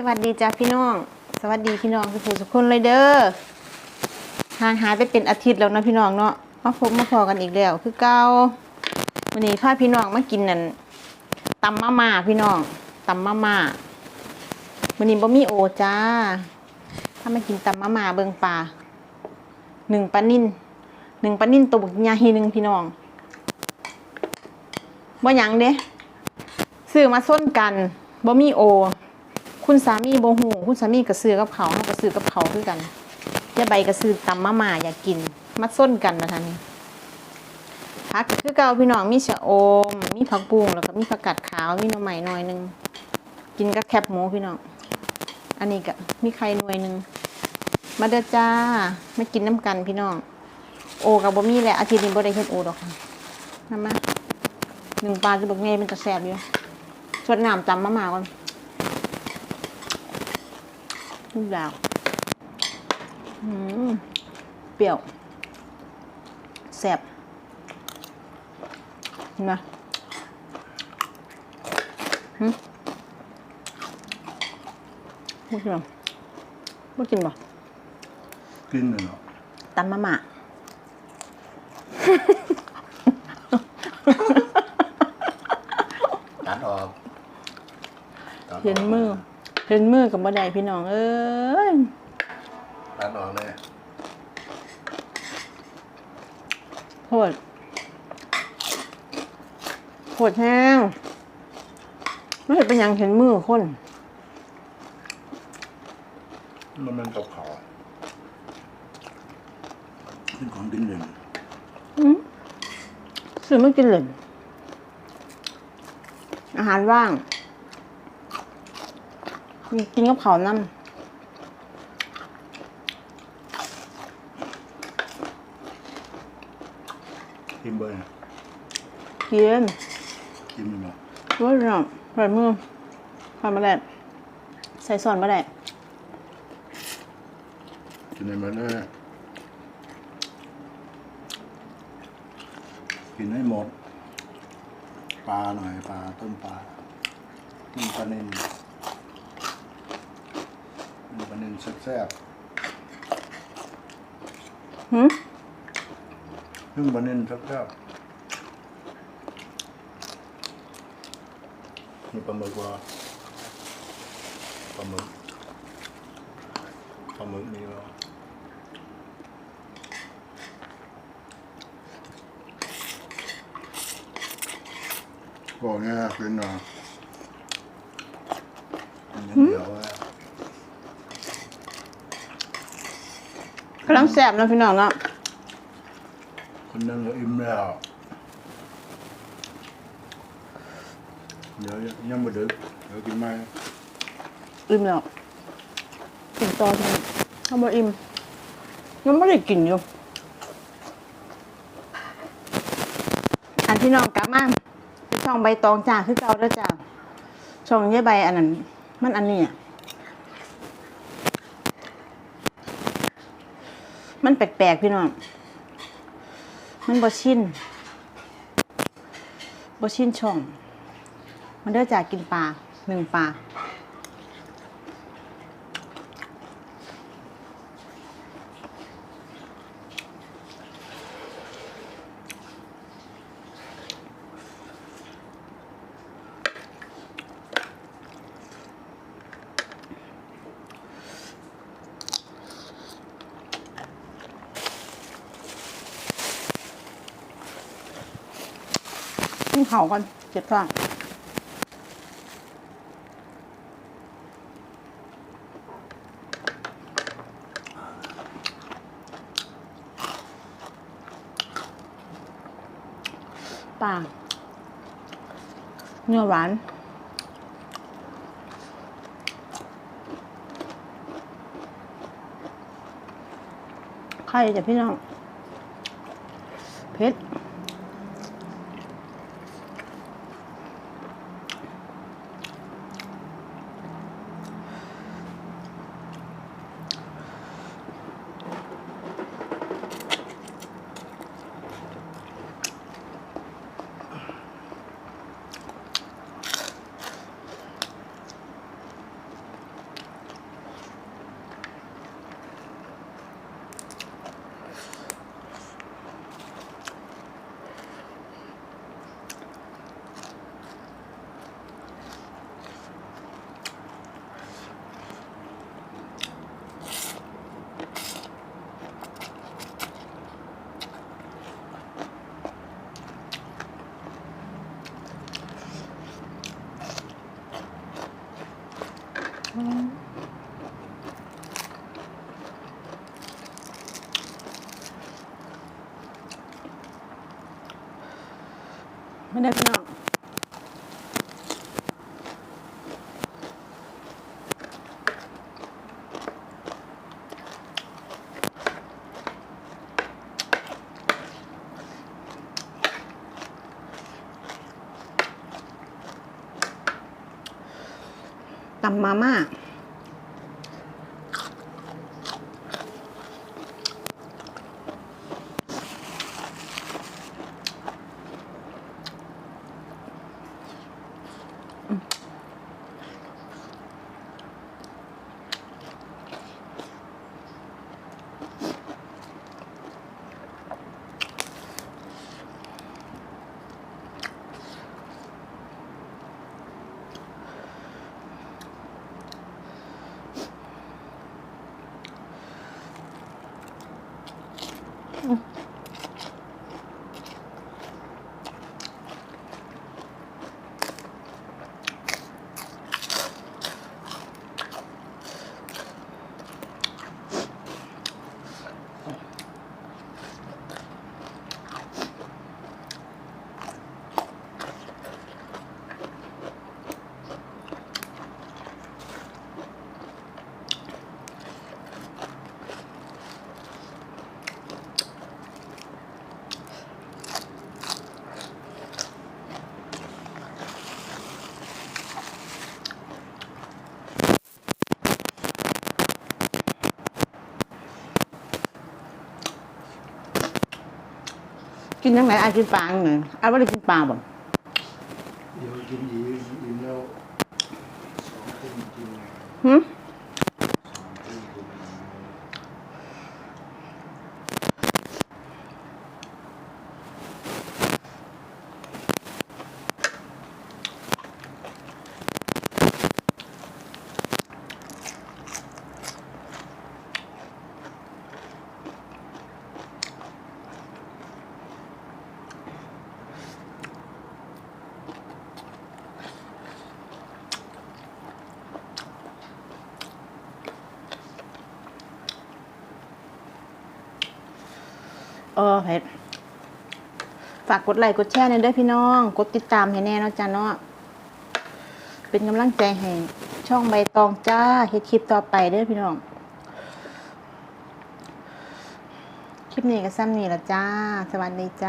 สวัสดีจ้าพี่น้อง สวัสดีพี่น้องทุกผู้ทุกคนเลยเด้อห่างหายไปเป็นอาทิตย์แล้วนะพี่น้องเนาะมาพบมาพอกันอีกแล้ว คือเก่าวันนี้พาพี่น้องมากินนั่นตำมะม่าพี่น้องตำมะม่าวันนี้บ่มีโอจ้า ถ้ามากินตำมะม่าเบิงปลาหนึ่งปลานิ่นหนึ่งปลานิ่นตัวบักใหญ่หนึ่งพี่น้องบ่หยังเด้ซื้อมาส้นกันบ่มีโอ คุณสามีโบหูคุณสามีก็ซื้อกับเขาเขาก็ซื้อกับเขาคือกันยาใบก็ซื้อตำมะม่าอยากกินมาส้นกันมาทันนี้ผักคือเก่าพี่น้องมีชะอม มีผักบุ้งแล้วก็มีผักกาดขาวมีหน่อไม้หน่อยนึงกินกับแคบหมูพี่น้องอันนี้ก็มีไข่หน่วยนึงมาเด้อจ้าไม่กินน้ำกันพี่น้อง โอกับบ่มีแหละอาทิตย์นี้บ่ได้เฮ็ดโอดอกค่ะน้ำมาหนึ่งปลาจะบอกไงมันจะแสบอยู่ชดน้ำตำมะม่าก่อน ทุกอย่างอืมเปรี้ยวแซ่บเห็นะหืมไม่กินหรอไม่กินบ่กินเลยเนาะตำมะม่าตัดออกตัดกเห็นมือ เห็นมือกับบ่ได้พี่น้องเอ้ยตัดออกเลยโหดโหดแห้งไม่เห็นเป็นหยังเห็นมือคนมันมันกับเขาเป็นของดินเลยซื้อไม่กินเลยอาหารว่าง กินกับเขาวน้กินเบอร์ำกินกินเลยเนาะว่าเรื่องใส่มือใส่มาได้ใส่ซอนมาได้กินในมันเลยกินให้หมด ปลาหน่อยปลาต้มปลาต้มปลาเน้น ต้มปลาเน้นแซ่บหืมๆต้มปลาเน้นแซ่บๆมีปลาหมึกว่าปลาหมึกปลาหมึกมีว่าบอกเนี่ยเป็นเนาะอันนี้เดียวอะ กำลังแสบนะพี่น้องเนาะคนนึงก็อิ่มแล้วเดี๋ยวยังไม่ดึกเดี๋ยวกินไหมอิ่มแล้วกินต่อทีนี้ทำมาอิ่มยังไม่ได้กินอยู่อันที่น้องกลับมาช่องใบตองจ้าคือเก่าแล้วจ้าช่องเย้ใบอันนั้นมันอันนี้อะ มันแปลกๆพี่น้อง มันบอชินบอชินช่อง มันเด้อจากกินปลาหนึ่งปลา ขึ้นเขากันเจ็บท้องปลาเนื้อหวานไข่จ้ะพี่น้องเผ็ด ไม่ได้พี่น้องตำมาม่า 嗯。 กินยังไงอากินปลาหนึ่งอาว่าได้กินปลาบ่เดี๋ยวกินอีกอิ่มแล้วสองทุ่มกินไงหึสองทุ่มกินไง เออเผ็ดฝากกดไลค์กดแชร์ในอยด้วยพี่น้อง กดติดตามให้แน่เนาะจ้าเนาะเป็นกำลังใจให้ช่องใบตองจ้าเฮ็ดคลิปต่อไปเด้อพี่น้อง คลิปนี้ก็ซ้ำนี่ละจ้า สวัสดีจ้า